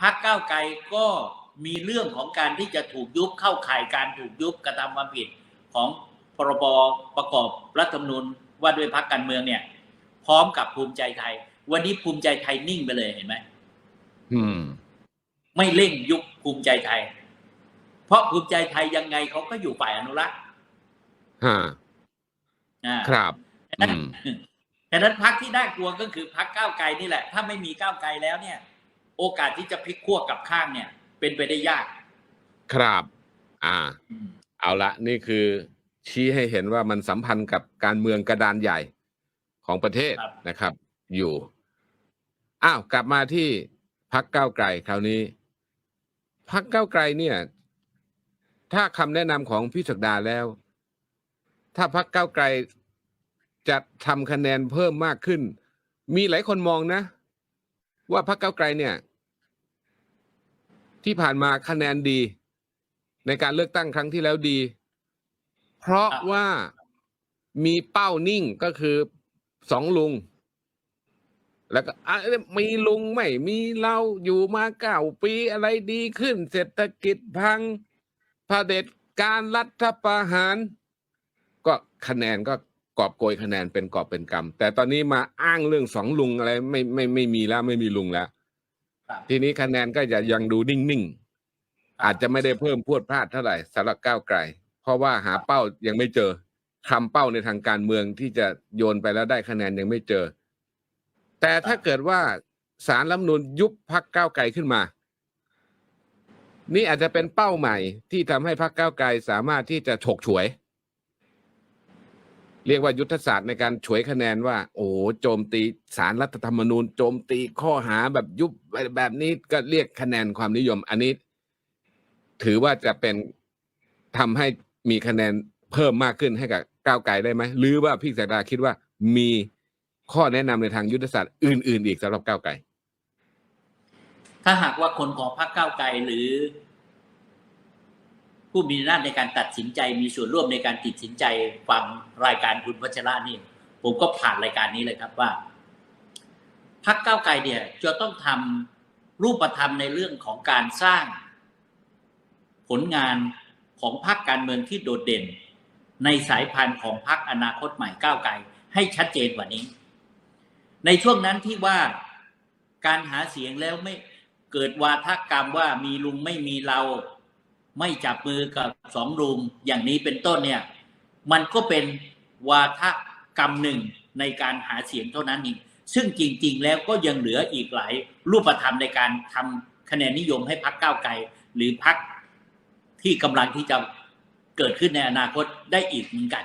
พักก้าวไกลก็มีเรื่องของการที่จะถูกยุบเข้าข่ายการถูกยุบกระทำความผิดของพรบประกอบรัฐธรรมนูญว่าด้วยพักการเมืองเนี่ย พร้อมกับภูมิใจไทย วันนี้ภูมิใจไทยนิ่งไปเลยเห็นไหมอืม ไม่เร่งยุบภูมิใจไทย เพราะภูมิใจไทยยังไงเขาก็อยู่ฝ่ายอนุรักษ์ฮะอ่าครับฉะนั้นอืมฉะนั้นพักที่น่ากลัวก็คือพักก้าวไกลนี่แหละ ถ้าไม่มีก้าวไกลแล้วเนี่ย โอกาสที่จะพลิกขั้วกลับข้างเนี่ย เป็นไปได้ยาก ครับ อ่าอืมเอาละนี่คือ ชี้ให้เห็นว่ามันสัมพันธ์กับการเมืองกระดานใหญ่ของประเทศครับ นะครับ อยู่ อ้าวกลับมาที่พักเก้าวไกลคราวนี้พักเก้าวไกลเนี่ย ถ้าคำแนะนำของพี่ศักดาแล้ว ถ้าพักเก้าวไกลจะทำคะแนนเพิ่มมากขึ้น มีหลายคนมองนะ ว่าพักเก้าไกลเนี่ย ที่ผ่านมาคะแนนดี ในการเลือกตั้งครั้งที่แล้วดี เพราะว่ามีเป้านิ่งก็คือสองลุง แล้วก็อ่มีลุงไม่มีเราอยู่มาเก้าปีอะไรดีขึ้น เศรษฐกิจพังเผด็จการรัฐประหาร ก็คะแนนก็ กอบโกยคะแนนเป็นกอบเป็นกำแต่ตอนนี้มาอ้างเรื่องสองลุงอะไรไม่ไม่ไม่มีแล้วไม่มีลุงแล้วครับทีนี้คะแนนก็จะยังดูนิ่งๆ อาจจะไม่ได้เพิ่มพรวดพลาดเท่าไหร่สำหรับก้าวไกล เพราะว่าหาเป้ายังไม่เจอคำเป้าในทางการเมืองที่จะโยนไปแล้วได้คะแนนยังไม่เจอ แต่ถ้าเกิดว่าสารรัฐธรรมนูญยุบพักก้าวไกลขึ้นมา นี่อาจจะเป็นเป้าใหม่ที่ทำให้พักก้าวไกลสามารถที่จะฉกฉวย เรียกว่ายุทธศาสตร์ในการฉวยคะแนนว่า โอ้โหโจมตีสารรัฐธรรมนูญ โจมตีข้อหาแบบยุบแบบนี้ก็เรียกคะแนนความนิยม อันนี้ ถือว่าจะเป็นทำให้มีคะแนนเพิ่มมากขึ้นให้กับก้าวไกลได้ไหมหรือว่าพี่สายดาคิดว่ามีข้อแนะนำในทางยุทธศาสตร์อื่น ๆ อีกสำหรับก้าวไกลถ้าหากว่าคนของพรรคก้าวไกลหรือ ผู้มีอำนาจในการตัดสินใจมีส่วนร่วมในการตัดสินใจฟังรายการคุณพัชระนี่ ผมก็ผ่านรายการนี้เลยครับว่าพรรคก้าไกลเนี่ยจะต้องทำรูปธรรมในเรื่องของการสร้าง ผลงานของพรรคการเมืองที่โดดเด่น ในสายพันธุ์ของพรรคอนาคตใหม่ก้าวไกลให้ชัดเจนกว่านี้ ในช่วงนั้นที่ว่าการหาเสียงแล้วไม่เกิดวาทกรรมว่ามีลุงไม่มีเรา ไม่จับมือกับสองลุงอย่างนี้เป็นต้นเนี่ย มันก็เป็นวาทกรรมหนึ่งในการหาเสียงเท่านั้นเองซึ่งจริง ๆ แล้วก็ยังเหลืออีกหลายรูปธรรมในการทำคะแนนนิยมให้พักก้าวไกล หรือพักที่กำลังที่จะเกิดขึ้นในอนาคตได้อีกเหมือนกัน